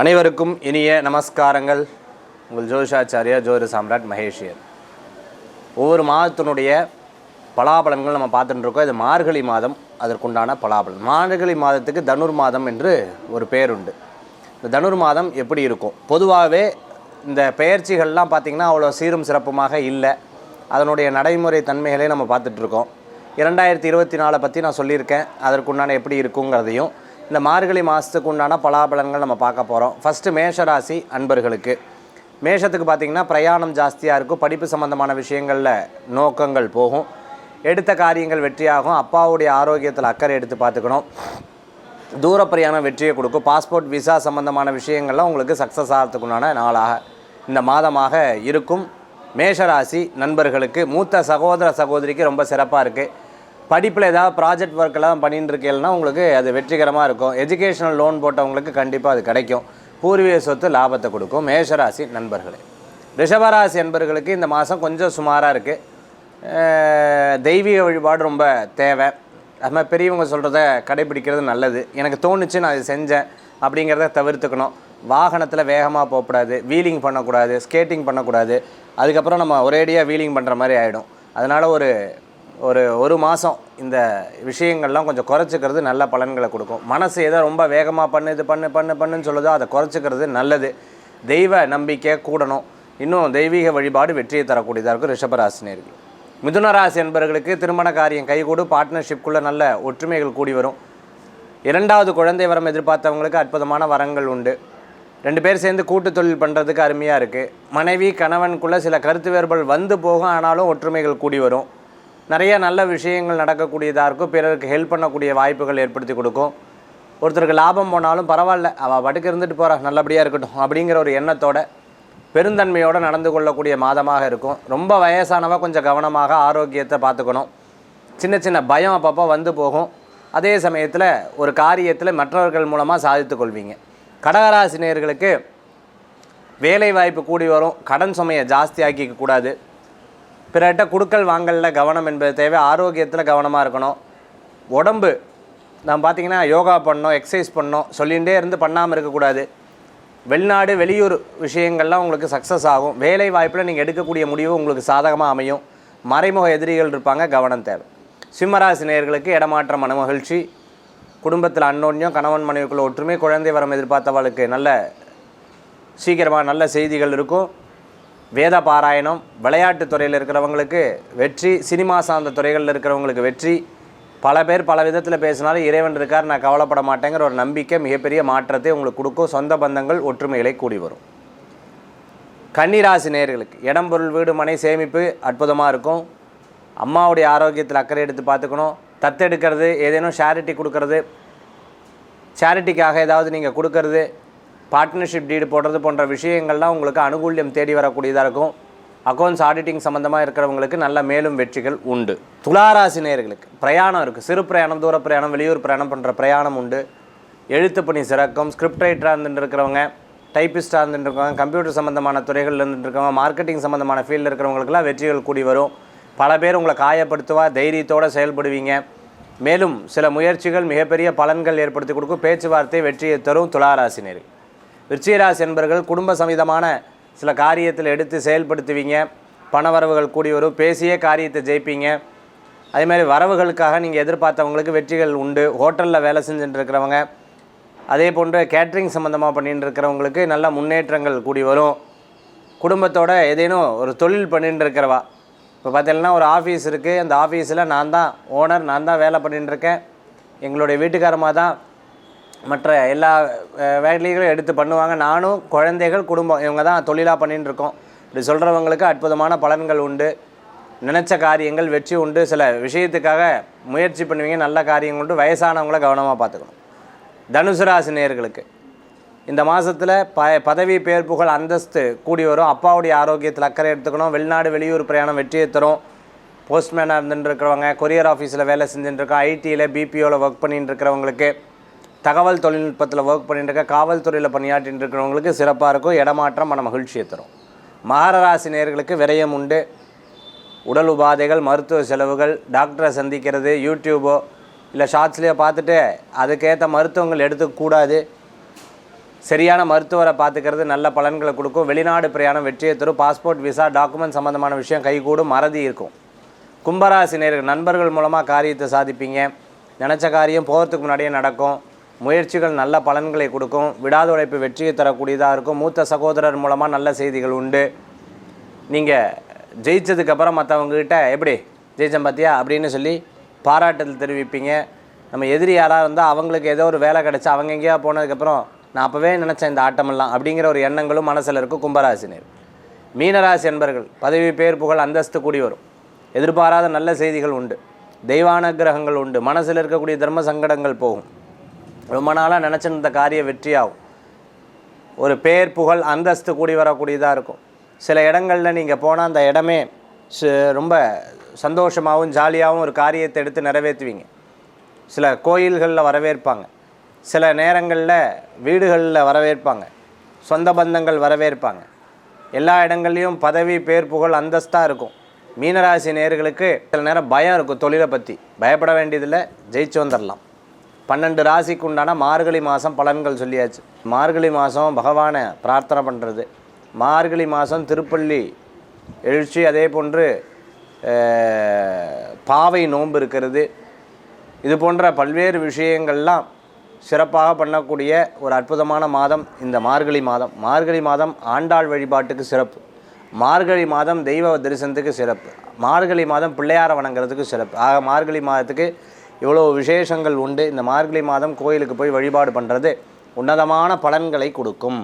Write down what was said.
அனைவருக்கும் இனிய நமஸ்காரங்கள். உங்கள் ஜோஷாச்சாரியா ஜோதி சாம்ராட் மகேஷியர். ஒவ்வொரு மாதத்தினுடைய பலாபலன்கள் நம்ம பார்த்துட்டு இருக்கோம். இது மார்கழி மாதம் அதற்குண்டான பலாபலன். மார்கழி மாதத்துக்கு தனுர் மாதம் என்று ஒரு பெயர் உண்டு இந்த தனுர் மாதம் எப்படி இருக்கும்? பொதுவாகவே இந்த பெயர்ச்சிகள்லாம் பார்த்திங்கன்னா அவ்வளோ சீரும் சிறப்புமாக இல்லை. அதனுடைய நடைமுறை தன்மைகளே நம்ம பார்த்துட்ருக்கோம் இரண்டாயிரத்தி இருபத்தி நாலை பற்றி நான் சொல்லியிருக்கேன். அதற்குண்டான எப்படி இருக்குங்கிறதையும் இந்த மார்கழி மாதத்துக்கு உண்டான பலாபலன்கள் நம்ம பார்க்க போகிறோம் ஃபஸ்ட்டு மேஷராசி அன்பர்களுக்கு. மேஷத்துக்கு பார்த்திங்கன்னா பிரயாணம் ஜாஸ்தியாக இருக்கும். படிப்பு சம்மந்தமான விஷயங்களில் நோக்கங்கள் போகும். எடுத்த காரியங்கள் வெற்றியாகும். அப்பாவுடைய ஆரோக்கியத்தில் அக்கறை எடுத்து பார்த்துக்கணும். தூர பிரயாணம் வெற்றியை கொடுக்கும். பாஸ்போர்ட் விசா சம்பந்தமான விஷயங்கள்லாம் உங்களுக்கு சக்ஸஸ் ஆகிறதுக்குண்டான நாளாக இந்த மாதமாக இருக்கும். மேஷராசி நண்பர்களுக்கு மூத்த சகோதர சகோதரிக்கு ரொம்ப சிறப்பாக இருக்குது படிப்பில் ஏதாவது ப்ராஜெக்ட் ஒர்க்கெல்லாம் பண்ணிட்டு இருக்கீங்கன்னா உங்களுக்கு அது வெற்றிகரமாக இருக்கும். எஜுகேஷனல் லோன் போட்டவங்களுக்கு கண்டிப்பாக அது கிடைக்கும். பூர்வீக சொத்து லாபத்தை கொடுக்கும். மேஷராசி நண்பர்களே. ரிஷபராசி நண்பர்களுக்கு இந்த மாதம் கொஞ்சம் சுமாராக இருக்குது தெய்வீக வழிபாடு ரொம்ப தேவை. அது மாதிரி பெரியவங்க சொல்கிறத கடைபிடிக்கிறது நல்லது. எனக்கு தோணுச்சு நான் அதை செஞ்சேன் அப்படிங்கிறத தவிர்த்துக்கணும். வாகனத்தில் வேகமாக போகக்கூடாது. வீலிங் பண்ணக்கூடாது. ஸ்கேட்டிங் பண்ணக்கூடாது. அதுக்கப்புறம் நம்ம ஒரேடியாக வீலிங் பண்ணுற மாதிரி ஆகிடும் அதனால் ஒரு ஒரு ஒரு மாதம் இந்த விஷயங்கள்லாம் கொஞ்சம் குறைச்சிக்கிறது நல்ல பலன்களை கொடுக்கும். மனசு எதோ ரொம்ப வேகமாக பண்ணு இது பண்ணு பண்ணு பண்ணுன்னு சொல்லுதோ அதை குறைச்சிக்கிறது நல்லது. தெய்வ நம்பிக்கை கூடணும். இன்னும் தெய்வீக வழிபாடு வெற்றியை தரக்கூடியதாக இருக்கும் ரிஷபராசினியர்கள் மிதுனராசி என்பவர்களுக்கு திருமண காரியம் கைகூடு பார்ட்னர்ஷிப்குள்ளே நல்ல ஒற்றுமைகள் கூடி வரும். இரண்டாவது குழந்தை வரம் எதிர்பார்த்தவங்களுக்கு அற்புதமான வரங்கள் உண்டு. ரெண்டு பேர் சேர்ந்து கூட்டு தொழில் பண்ணுறதுக்கு அருமையாக இருக்குது மனைவி கணவனுக்குள்ளே சில கருத்து வேறுபாடு வந்து போகும் ஆனாலும் ஒற்றுமைகள் கூடி வரும். நிறைய நல்ல விஷயங்கள் நடக்கக்கூடியதாக இருக்கும். பிறருக்கு ஹெல்ப் பண்ணக்கூடிய வாய்ப்புகள் ஏற்படுத்தி கொடுக்கும். ஒருத்தருக்கு லாபம் போனாலும் பரவாயில்ல அவள் பாட்டுக்கு இருந்துட்டு போகிறா நல்லபடியாக இருக்கட்டும் அப்படிங்கிற ஒரு எண்ணத்தோட பெருந்தன்மையோடு நடந்து கொள்ளக்கூடிய மாதமாக இருக்கும். ரொம்ப வயசானவ கொஞ்சம் கவனமாக ஆரோக்கியத்தை பார்த்துக்கணும். சின்ன சின்ன பயம் அப்பப்போ வந்து போகும். அதே சமயத்தில் ஒரு காரியத்தில் மற்றவர்கள் மூலமாக சாதித்து கொள்வீங்க. கடகராசினியர்களுக்கு வேலை வாய்ப்பு கூடி வரும். கடன் சுமையை ஜாஸ்தி ஆக்கிக்க கூடாது. பிறர்கிட்ட குடுக்கல் வாங்கலில் கவனம் என்பது தேவை. ஆரோக்கியத்தில் கவனமாக இருக்கணும். உடம்பு நம்ம பார்த்திங்கன்னா யோகா பண்ணோம் எக்ஸசைஸ் பண்ணோம் சொல்லிகிட்டே இருந்து பண்ணாமல் இருக்கக்கூடாது. வெளிநாடு வெளியூர் விஷயங்கள்லாம் உங்களுக்கு சக்ஸஸ் ஆகும். வேலை வாய்ப்பில் நீங்கள் எடுக்கக்கூடிய முடிவு உங்களுக்கு சாதகமாக அமையும். மறைமுக எதிரிகள் இருப்பாங்க கவனம் தேவை. சிம்மராசி நேயர்களுக்கு இடமாற்றம் மனமகிழ்ச்சி. குடும்பத்தில் அன்னோன்யம் கணவன் மனைவிக்குள்ள ஒற்றுமை குழந்தை வரம் எதிர்பார்த்தவளுக்கு நல்ல சீக்கிரமாக நல்ல செய்திகள் இருக்கும். வேத பாராயணம் விளையாட்டு துறையில் இருக்கிறவங்களுக்கு வெற்றி சினிமா சார்ந்த துறைகளில் இருக்கிறவங்களுக்கு வெற்றி. பல பேர் பல விதத்தில் பேசினாலும் இறைவன் இருக்கார் நான் கவலைப்பட மாட்டேங்கிற ஒரு நம்பிக்கை மிகப்பெரிய மாற்றத்தை உங்களுக்கு கொடுக்கும். சொந்த பந்தங்கள் ஒற்றுமைகளை கூடி வரும். கன்னிராசி நேர்களுக்கு இடம் பொருள் வீடு மனை சேமிப்பு அற்புதமாக இருக்கும். அம்மாவுடைய ஆரோக்கியத்தில் அக்கறை எடுத்து பார்த்துக்கணும். தத்தெடுக்கிறது ஏதேனும் ஷேரிட்டி கொடுக்கறது. சேரிட்டிக்காக ஏதாவது நீங்கள் கொடுக்கறது. பார்ட்னர்ஷிப் டீடு போடுறது போன்ற விஷயங்கள்லாம் உங்களுக்கு அனுகூல்யம் தேடி வரக்கூடியதாக இருக்கும். அக்கௌண்ட்ஸ் ஆடிட்டிங் சம்மந்தமாக இருக்கிறவங்களுக்கு நல்ல மேலும் வெற்றிகள் உண்டு. துளாராசி நேர்களுக்கு பிரயாணம் இருக்குது சிறு பிரயாணம் தூர பிரயாணம் வெளியூர் பிரயாணம் பண்ணுற பிரயாணம் உண்டு. எழுத்து பணி சிறக்கும். ஸ்கிரிப்ட் ரைட்டராக இருந்துட்டு இருக்கிறவங்க டைப்பிஸ்டாக இருந்துருக்கவங்க கம்ப்யூட்டர் சம்மந்தமான துறைகளில் இருந்துருக்கவங்க மார்க்கெட்டிங் சம்மந்தமான ஃபீல்டில் இருக்கிறவங்களுக்குலாம் வெற்றிகள் கூடி வரும். பல பேர் உங்களை காயப்படுத்துவா தைரியத்தோடு செயல்படுவீங்க. மேலும் சில முயற்சிகள் மிகப்பெரிய பலன்கள் ஏற்படுத்தி கொடுக்கும். பேச்சுவார்த்தை வெற்றியை தரும் துளாராசினியர்கள் விருச்சிகராசி என்பர்கள் குடும்ப சமிதமான சில காரியத்தில் எடுத்து செயல்படுத்துவீங்க. பணவரவுகள் கூடி வரும். பேசிய காரியத்தை ஜெயிப்பீங்க. அதே மாதிரி வரவுகளுக்காக நீங்கள் எதிர்பார்த்தவங்களுக்கு வெற்றிகள் உண்டு. ஹோட்டலில் வேலை செஞ்சுட்டு இருக்கிறவங்க அதே போன்று கேட்ரிங் சம்மந்தமாக பண்ணிட்டு இருக்கிறவங்களுக்கு நல்ல முன்னேற்றங்கள் கூடி வரும். குடும்பத்தோட ஏதேனும் ஒரு தொழில் பண்ணிட்டு இருக்கிறவா. இப்போ பார்த்தீங்கன்னா ஒரு ஆஃபீஸ் இருக்குது அந்த ஆஃபீஸில் நான் தான் ஓனர் நான் தான் வேலை பண்ணிட்டுருக்கேன் எங்களுடைய வீட்டுக்காரமாக தான் மற்ற எல்லா வேலைகளும் எடுத்து பண்ணுவாங்க. நானும் குழந்தைகள் குடும்பம் இவங்க தான் தொழிலாக பண்ணின்னு இருக்கோம். இப்படி சொல்கிறவங்களுக்கு அற்புதமான பலன்கள் உண்டு. நினச்ச காரியங்கள் வெற்றி உண்டு. சில விஷயத்துக்காக முயற்சி பண்ணுவீங்க நல்ல காரியங்கள் உண்டு. வயசானவங்கள கவனமாக பார்த்துக்கணும். தனுசு ராசி இந்த மாதத்தில் ப பதவி பேர் புகழ் அந்தஸ்து கூடி வரும். அப்பாவுடைய ஆரோக்கியத்தில் அக்கறை எடுத்துக்கணும். வெளிநாடு வெளியூர் பிரயாணம் வெற்றியை தரும். போஸ்ட்மேனாக இருந்துட்டு இருக்கிறவங்க கொரியர் ஆஃபீஸில் வேலை செஞ்சுட்டு இருக்கோம் ஐடியில் பிபிஓவில் ஒர்க் பண்ணிட்டு இருக்கிறவங்களுக்கு தகவல் தொழில்நுட்பத்தில் ஒர்க் பண்ணிட்டு இருக்க காவல்துறையில் பணியாற்றிட்டு இருக்கிறவங்களுக்கு சிறப்பாக இருக்கும் இடமாற்றம் மன மகிழ்ச்சியை தரும். மகர ராசி நேர்களுக்கு விரயம் உண்டு. உடல் உபாதைகள் மருத்துவ செலவுகள் டாக்டரை சந்திக்கிறது யூடியூபோ இல்லை ஷார்ட்ஸ்லேயோ பார்த்துட்டு அதுக்கேற்ற மருத்துவங்கள் எடுத்துக்கூடாது சரியான மருத்துவரை பார்த்துக்கிறது நல்ல பலன்களை கொடுக்கும். வெளிநாடு பிரயாணம் வெற்றியை தரும். பாஸ்போர்ட் விசா டாக்குமெண்ட் சம்மந்தமான விஷயம் கைகூடும் மறதி இருக்கும். கும்பராசி நேர்கள் நண்பர்கள் மூலமாக காரியத்தை சாதிப்பீங்க. நினச்ச காரியம் போகிறதுக்கு முன்னாடியே நடக்கும். முயற்சிகள் நல்ல பலன்களை கொடுக்கும். விடாத உழைப்பு வெற்றியை தரக்கூடியதாக இருக்கும். மூத்த சகோதரர் மூலமாக நல்ல செய்திகள் உண்டு. நீங்கள் ஜெயித்ததுக்கப்புறம் மற்றவங்ககிட்ட எப்படி ஜெயிச்சேன் பார்த்தியா அப்படின்னு சொல்லி பாராட்டுதல் தெரிவிப்பீங்க. நம்ம எதிரி யாராக இருந்தால் அவங்களுக்கு ஏதோ ஒரு வேலை கிடச்சா அவங்க எங்கேயா போனதுக்கப்புறம் நான் அப்போவே நினச்சேன் இந்த ஆட்டமெல்லாம் அப்படிங்கிற ஒரு எண்ணங்களும் மனசில் இருக்கும் கும்பராசினர் மீனராசி என்பர்கள் பதவி பேர் புகழ் அந்தஸ்து கூடி வரும். எதிர்பாராத நல்ல செய்திகள் உண்டு. தெய்வானுக்கிரகங்கள் உண்டு. மனசில் இருக்கக்கூடிய தர்ம சங்கடங்கள் போகும். ரொம்ப நாளாக நினச்சிருந்த காரியம் வெற்றியாகும். ஒரு பேர் புகழ் அந்தஸ்து கூடி வரக்கூடியதாக இருக்கும். சில இடங்களில் நீங்கள் போனால் அந்த இடமே சு- ரொம்ப சந்தோஷமாகவும் ஜாலியாகவும் ஒரு காரியத்தை எடுத்து நிறைவேற்றுவீங்க. சில கோயில்களில் வரவேற்பாங்க. சில நேரங்களில் வீடுகளில் வரவேற்பாங்க. சொந்த பந்தங்கள் வரவேற்பாங்க. எல்லா இடங்கள்லையும் பதவி பேர் புகழ் அந்தஸ்தாக இருக்கும். மீனராசி நேர்களுக்கு சில நேரம் பயம் இருக்கும் தொழிலை பற்றி பயப்பட வேண்டியதில்லை. ஜெயிச்சு வந்துடலாம் பன்னெண்டு ராசிக்கு உண்டான மார்கழி மாதம் பலன்கள் சொல்லியாச்சு. மார்கழி மாதம் பகவானை பிரார்த்தனை பண்ணுறது மார்கழி மாதம் திருப்பள்ளி எழுச்சி அதே போன்று பாவை நோன்பு இருக்கிறது. இது போன்ற பல்வேறு விஷயங்கள்லாம் சிறப்பாக பண்ணக்கூடிய ஒரு அற்புதமான மாதம் இந்த மார்கழி மாதம். மார்கழி மாதம் ஆண்டாள் வழிபாட்டுக்கு சிறப்பு. மார்கழி மாதம் தெய்வ தரிசனத்துக்கு சிறப்பு. மார்கழி மாதம் பிள்ளையாரை வணங்குறதுக்கு சிறப்பு. ஆக மார்கழி மாதத்துக்கு இவ்வளோ விசேஷங்கள் உண்டு. இந்த மார்கழி மாதம் கோயிலுக்கு போய் வழிபாடு பண்ணுறது உன்னதமான பலன்களை கொடுக்கும்.